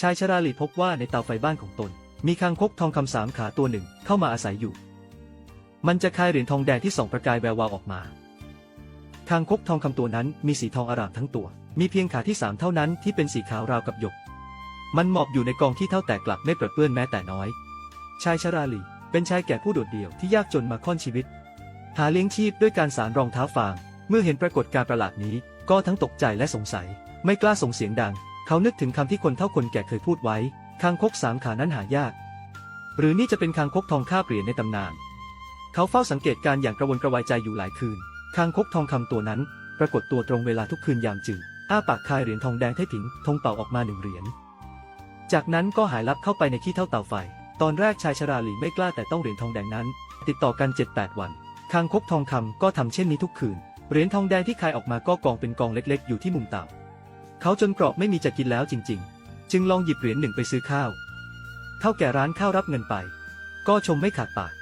ชายชราลีพบว่าในเตาไฟบ้านของตน มีคางคกทองคำสามขาตัวหนึ่งเข้ามาอาศัยอยู่ มันจะคายเหรียญทองแดงที่ส่องประกายแวววาวออกมา คางคกทองคำตัวนั้นมีสีทองอร่ามทั้งตัว มีเพียงขาที่สามเท่านั้นที่เป็นสีขาวราวกับหยก มันหมอบอยู่ในกองที่เท่าแตกกลับไม่เปรอะเปื้อนแม้แต่น้อย ชายชราลีเป็นชายแก่ผู้โดดเดี่ยวที่ยากจนมาค่อนชีวิต หาเลี้ยงชีพด้วยการสารรองเท้าฟาง เมื่อเห็นปรากฏการณ์ประหลาดนี้ ก็ทั้งตกใจและสงสัย ไม่กล้าส่งเสียงดัง เขานึกถึงคำที่คนเท่าคนแก่เคยพูดไว้ คางคกสามขานั้นหายาก หรือนี่จะเป็นคางคกทองคาบเหรียญในตำนาน เขาเฝ้าสังเกตการ์อย่างกระวนกระวายใจอยู่หลายคืน คางคกทองคำตัวนั้น ปรากฏตัวตรงเวลาทุกคืนยามจืดอ้าปากคายเหรียญทองแดงให้ผิงทงเป่าออกมาหนึ่งเหรียญ จากนั้นก็หายลับเข้าไปในขี้เท่าเต่าไฟ ตอนแรกชายชราหลีไม่กล้าแต่ต้องเหรียญทองแดงนั้น ติดต่อกัน 7-8 วัน คางคกทองคำก็ทำเช่นนี้ทุกคืน เหรียญทองแดงที่คายออกมาก็กองเป็นกองเล็ก ๆ อยู่ที่มุมเตา เขาจนกรอบไม่มีจะกินแล้วจริง ๆ จึงลองหยิบเหรียญหนึ่งไปซื้อข้าวเท่าแก่ร้านข้าวรับเงินไป ก็ชมไม่ขาดปาก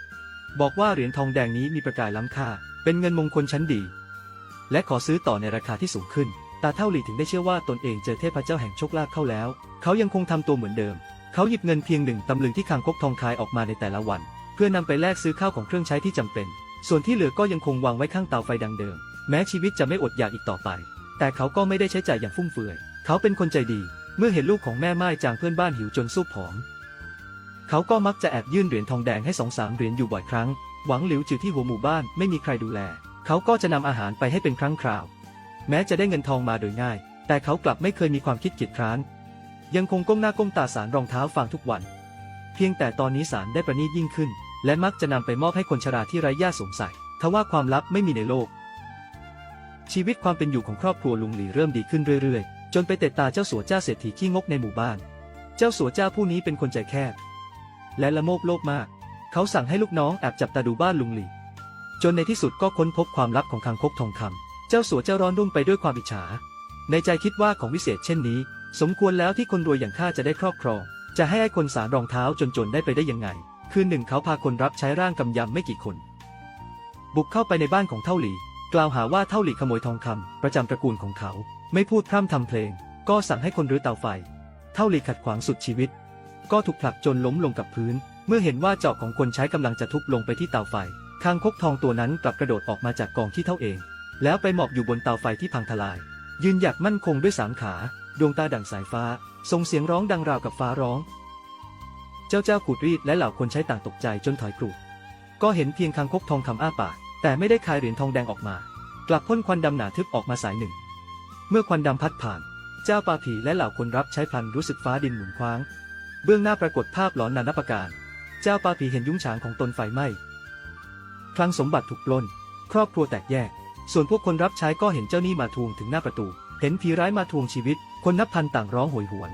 บอกว่าเหรียญทองแดงนี้มีประกายล้ำค่า เป็นเงินมงคลชั้นดี และขอซื้อต่อในราคาที่สูงขึ้น ตาเท่าหลีถึงได้เชื่อว่าตนเองเจอเทพเจ้าแห่งโชคลาภเข้าแล้ว เขายังคงทำตัวเหมือนเดิม เขาหยิบเงินเพียงหนึ่งตำลึงที่คางคกทองคายออกมาในแต่ละวัน เพื่อนำไปแลกซื้อข้าวของเครื่องใช้ที่จำเป็น ส่วนที่เหลือก็ยังคงวางไว้ข้างเตาไฟดังเดิม แม้ชีวิตจะไม่อดอยากอีกต่อไป แต่เขาก็ไม่ได้ใช้จ่ายอย่างฟุ่มเฟือย เขาเป็นคนใจดี เมื่อเห็นลูกของแม่ไม้จางเพื่อนบ้านหิวจนสู้ผอม เขาก็มักจะแอบยื่นเหรียญทองแดงให้สองสามเหรียญอยู่บ่อยครั้ง หวังหลิวจือที่หัวหมู่บ้านไม่มีใครดูแล เขาก็จะนำอาหารไปให้เป็นครั้งคราว แม้จะได้เงินทองมาโดยง่าย แต่เขากลับไม่เคยมีความคิดเกียจคร้าน ยังคงก้มหน้าก้มตาสารรองเท้าฟางทุกวัน เพียงแต่ตอนนี้สารได้ประณีตยิ่งขึ้น และมักจะนำไปมอบให้คนชราที่ไร้ญาติสงสัยทว่าความลับไม่มีในโลก ชีวิตความเป็นอยู่ของครอบครัวลุงหลีเริ่มดีขึ้นเรื่อยๆ จนไปเตะตาเจ้าสัวเจ้าเศรษฐีขี้งกในหมู่บ้าน เจ้าสัวเจ้าผู้นี้เป็นคนใจแคบ และละโมบโลภมาก เขาสั่งให้ลูกน้องแอบจับตาดูบ้านลุงหลี จนในที่สุดก็ค้นพบความลับของคางคกทองคำเจ้าสัวเจ้าร้อนรุ่มไปด้วยความอิจฉา ในใจคิดว่าของวิเศษเช่นนี้ สมควรแล้วที่คนรวยอย่างข้าจะได้ครอบครอง จะให้ไอ้คนสารรองเท้าจนๆได้ไปได้ยังไง คืนหนึ่งเขาพาคนรับใช้ร่างกำยำไม่กี่คน บุกเข้าไปในบ้านของเท่าหลี กล่าวหาว่าเท่าหลีขโมยทองคำประจำตระกูลของเขา ไม่พูดพร่ำทำเพลง ก็สั่งให้คนรื้อเตาไฟ เท่าหลีขัดขวางสุดชีวิต ก็ถูกผลักจนล้มลงกับพื้น เมื่อเห็นว่าจอบของคนใช้กำลังจะทุบลงไปที่เตาไฟคางคกทองตัวนั้นกลับกระโดดออกมาจากกองที่เท่าเอง แล้วไปหมอบอยู่บนเตาไฟที่พังทลาย ยืนหยัดมั่นคงด้วยสามขา ดวงตาดั่งสายฟ้าส่งเสียงร้องดังราวกับฟ้าร้อง เจ้าเจ้าขูดรีดและเหล่าคนใช้ต่างตกใจจนถอยกรูดก็เห็นเพียงคางคกทองคำอ้าปาก แต่ไม่ได้คายเหรียญทองแดงออกมา กลับพ่นควันดำหนาทึบออกมาสายหนึ่ง เมื่อควันดำพัดผ่าน เจ้าปาผีและเหล่าคนรับใช้พลันรู้สึกฟ้าดินหมุนคว้าง เบื้องหน้าปรากฏภาพหลอนนานับประการ เจ้าปาผีเห็นยุ้งฉางของตนไฟไหม้คลังสมบัติถูกปล้น ครอบครัวแตกแยก ส่วนพวกคนรับใช้ก็เห็นเจ้าหนี้มาทวงถึงหน้าประตู เห็นผีร้ายมาทวงชีวิต คนนับพันต่างร้องโหยหวน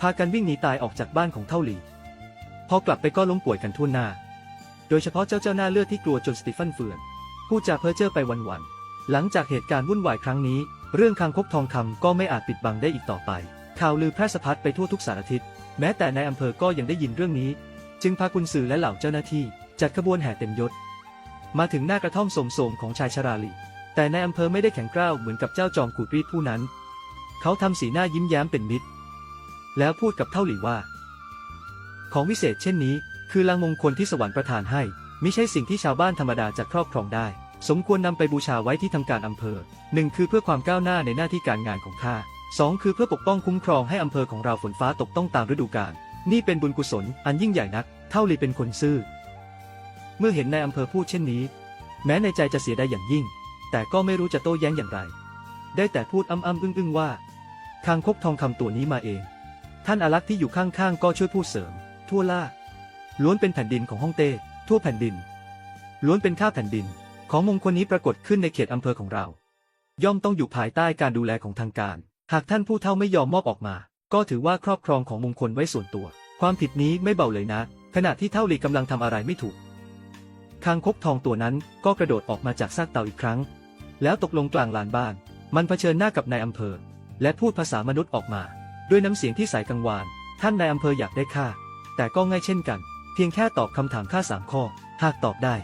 พากันวิ่งหนีตายออกจากบ้านของเท่าหลี พอกลับไปก็ล้มป่วยกันทั่วหน้า โดยเฉพาะเจ้าเจ้าหน้าเลือดที่กลัวจนสติฟันเฟือนผู้จาเพ้อเจ้อไปวันๆหลังจากเหตุการณ์วุ่นวายครั้งนี้ เรื่องคางคกทองคำก็ไม่อาจปิดบังได้อีกต่อไป ข่าวลือแพร่สะพัดไปทั่วทุกสารทิศแม้แต่ในอำเภอก็ยังได้ยินเรื่องนี้ จึงพากุนสื่อและเหล่าเจ้าหน้าที่ จัดขบวนแห่เต็มยศ มาถึงหน้ากระท่อมโสมของชายชราลี แต่ในอำเภอไม่ได้แข็งกร้าวเหมือนกับเจ้าจอมขูดรีดผู้นั้น เขาทำสีหน้ายิ้มแย้มเป็นมิตร แล้วพูดกับเท่าหลีว่า ของวิเศษเช่นนี้ คือลางมงคลที่สวรรค์ประทานให้ไม่ใช่สิ่งที่ชาวบ้านธรรมดาจะครอบครองได้ สมควรนำไปบูชาไว้ที่ทำการอำเภอหนึ่งคือเพื่อความก้าวหน้าในหน้าที่การงานของข้าสองคือเพื่อปกป้องคุ้มครองให้อำเภอของเราฝนฟ้าตกต้องตามฤดูกาลนี่เป็นบุญกุศลอันยิ่งใหญ่นัก เท่าลีเป็นคนซื่อ เมื่อเห็นนายอำเภอพูดเช่นนี้ แม้ในใจจะเสียดายอย่างยิ่ง แต่ก็ไม่รู้จะโต้แย้งอย่างไร ได้แต่พูดอ้ำอ้ำอึ้งอึ้งว่าคางคกทองคำตัวนี้มาเอง ท่านอารักษ์ที่อยู่ข้างๆก็ช่วยพูดเสริม ทั่วล่า ล้วนเป็นแผ่นดินของฮ่องเต้ทั่วแผ่นดิน ล้วนเป็นข้าแผ่นดิน ของมงคลนี้ปรากฏขึ้นในเขตอำเภอของเรา ย่อมต้องอยู่ภายใต้การดูแลของทางการ หากท่านผู้เฒ่าไม่ยอมมอบออกมา ก็ถือว่าครอบครองของมงคลไว้ส่วนตัว ความผิดนี้ไม่เบาเลยนะ ขณะที่เท่าหลีกำลังทำอะไรไม่ถูกคางคกทองตัวนั้นก็กระโดดออกมาจากซากเต่าอีกครั้ง แล้วตกลงกลางลานบ้าน มันเผชิญหน้ากับนายอำเภอ และพูดภาษามนุษย์ออกมา ด้วยน้ำเสียงที่ใสกังวาน ท่านนายอำเภออยากได้ข้าแต่ก็ง่ายเช่นกัน เพียงแค่ตอบคำถามข้าสามข้อ หากตอบได้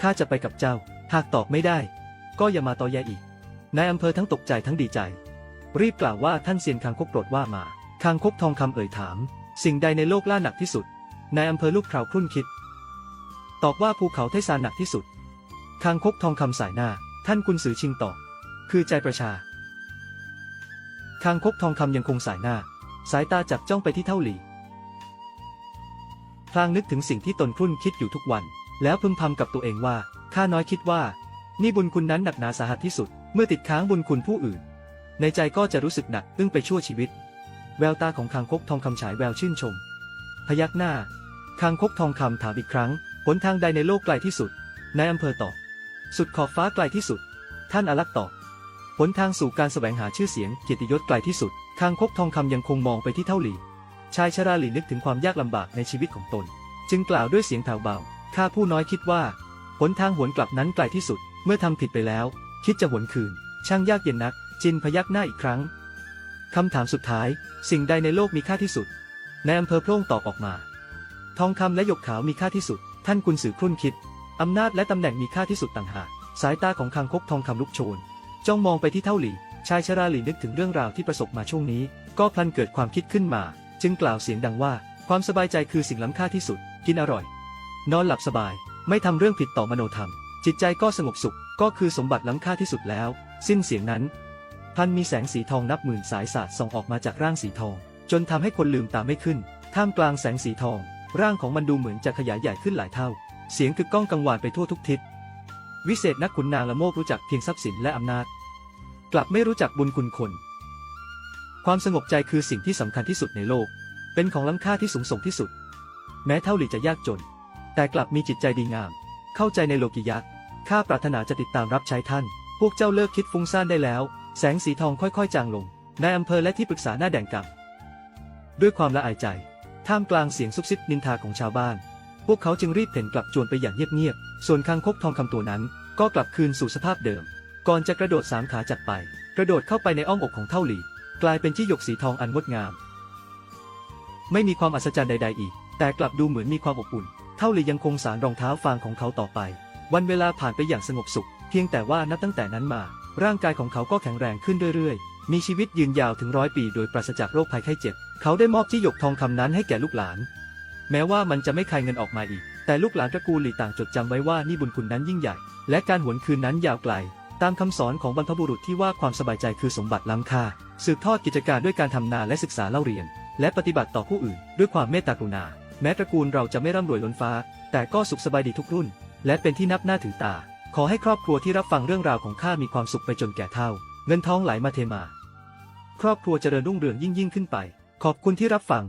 ข้าจะไปกับเจ้า หากตอบไม่ได้ ก็อย่ามาตอแยอีกนายอำเภอทั้งตกใจทั้งดีใจ รีบกล่าวว่าท่านเซียนคางคกโปรดว่ามาคางคกทองคำเอ่ยถาม สิ่งใดในโลกล่าหนักที่สุดนายอำเภอลูกคราวครุ่นคิด ตอบว่าภูเขาไทซานหนักที่สุดคางคกทองคำสายหน้า ท่านกุนสือชิงตอบคือใจประชาคางคกทองคำยังคงสายหน้า สายตาจับจ้องไปที่เท่าหลี พลางนึกถึงสิ่งที่ตนครุ่นคิดอยู่ทุกวัน แล้วพึมพำกับตัวเองว่า ข้าน้อยคิดว่า นี่บุญคุณนั้นหนักหนาสาหัสที่สุด เมื่อติดค้างบุญคุณผู้อื่น ในใจก็จะรู้สึกหนักอึ้งไปชั่วชีวิต แววตาของคางคกทองคำฉายแววชื่นชม พยักหน้า คางคกทองคำถามอีกครั้ง หนทางใดในโลกไกลที่สุด นายอำเภอตอบ สุดขอบฟ้าไกลที่สุด ท่านอลักษ์ตอบหนทางสู่การแสวงหาชื่อเสียงเกียรติยศไกลที่สุด คางคกทองคำยังคงมองไปที่เท่าหลี ชายชราหลีนึกถึงความยากลำบากในชีวิตของตน จึงกล่าวด้วยเสียงแผ่วเบา ข้าผู้น้อยคิดว่าหนทางหวนกลับนั้นไกลที่สุด เมื่อทำผิดไปแล้ว คิดจะหวนคืน ช่างยากเย็นนัก จินพยักหน้าอีกครั้งคำถามสุดท้าย สิ่งใดในโลกมีค่าที่สุดในอำเภอโพร่งตอบออกมา ทองคำและหยกขาวมีค่าที่สุด ท่านกุนสือครุ่นคิดอำนาจและตำแหน่งมีค่าที่สุดต่างหาก สายตาของคางคกทองคำลุกโชน จ้องมองไปที่เท่าหลี ชายชราหลีนึกถึงเรื่องราวที่ประสบมาช่วงนี้ ก็พลันเกิดความคิดขึ้นมา จึงกล่าวเสียงดังว่า ความสบายใจคือสิ่งล้ำค่าที่สุด กินอร่อย นอนหลับสบาย ไม่ทำเรื่องผิดต่อมโนธรรม จิตใจก็สงบสุข ก็คือสมบัติล้ำค่าที่สุดแล้ว สิ้นเสียงนั้นพลันมีแสงสีทองนับหมื่นสายสาดส่องออกมาจากร่างสีทอง จนทำให้คนลืมตาไม่ขึ้น ท่ามกลางแสงสีทอง ร่างของมันดูเหมือนจะขยายใหญ่ขึ้นหลายเท่า เสียงกึกก้องกังวานไปทั่วทุกทิศ วิเศษนักขุนนางละโมบรู้จักเพียงทรัพย์สินและอำนาจ กลับไม่รู้จักบุญคุณคน ความสงบใจคือสิ่งที่สำคัญที่สุดในโลก เป็นของล้ำค่าที่สูงส่งที่สุด แม้เท่าหลีจะยากจน แต่กลับมีจิตใจดีงาม เข้าใจในโลกิยะ ข้าปรารถนาจะติดตามรับใช้ท่าน พวกเจ้าเลิกคิดฟุ้งซ่านได้แล้ว แสงสีทองค่อยๆ จางลง นายอำเภอและที่ปรึกษาหน้าแดงกำด้วยความละอายใจ ท่ามกลางเสียงซุบซิบนินทาของชาวบ้าน พวกเขาจึงรีบเพ่นกลับจวนไปอย่างเงียบๆ ส่วนคางคกทองคำตัวนั้น ก็กลับคืนสู่สภาพเดิม ก่อนจะกระโดดสามขาจากไป กระโดดเข้าไปในอ้อมอกของเท่าหลี กลายเป็นที่หยกสีทองอันงดงาม ไม่มีความอัศจรรย์ใด ๆ อีก แต่กลับดูเหมือนมีความอบอุ่น เท่าหลียังคงสารรองเท้าฟางของเขาต่อไป วันเวลาผ่านไปอย่างสงบสุข เพียงแต่ว่านับตั้งแต่นั้นมา ร่างกายของเขาก็แข็งแรงขึ้นเรื่อยๆ มีชีวิตยืนยาวถึงร้อยปีโดยปราศจากโรคภัยไข้เจ็บ เขาได้มอบที่หยกทองคำนั้นให้แก่ลูกหลาน แม้ว่ามันจะไม่คายเงินออกมาอีก แต่ลูกหลานตระกูลหลีต่างจดจำไว้ว่านี่บุญคุณนั้นยิ่งใหญ่ และการหวนคืนนั้นยาวไกล ตามคำสอนของบรรพบุรุษที่ว่าความสบายใจคือสมบัติล้ำค่า สืบทอดกิจการด้วยการทำนาและศึกษาเล่าเรียน และปฏิบัติต่อผู้อื่น ด้วยความเมตตากรุณา แม้ตระกูลเราจะไม่ร่ำรวยล้นฟ้า แต่ก็สุขสบายดีทุกรุ่น และเป็นที่นับหน้าถือตา ขอให้ครอบครัวที่รับฟังเรื่องราวของข้ามีความสุขไปจนแก่เฒ่า เงินทองไหลมาเทมา ครอบครัวเจริญรุ่งเรืองยิ่งยิ่งขึ้นไป ขอบคุณที่รับฟัง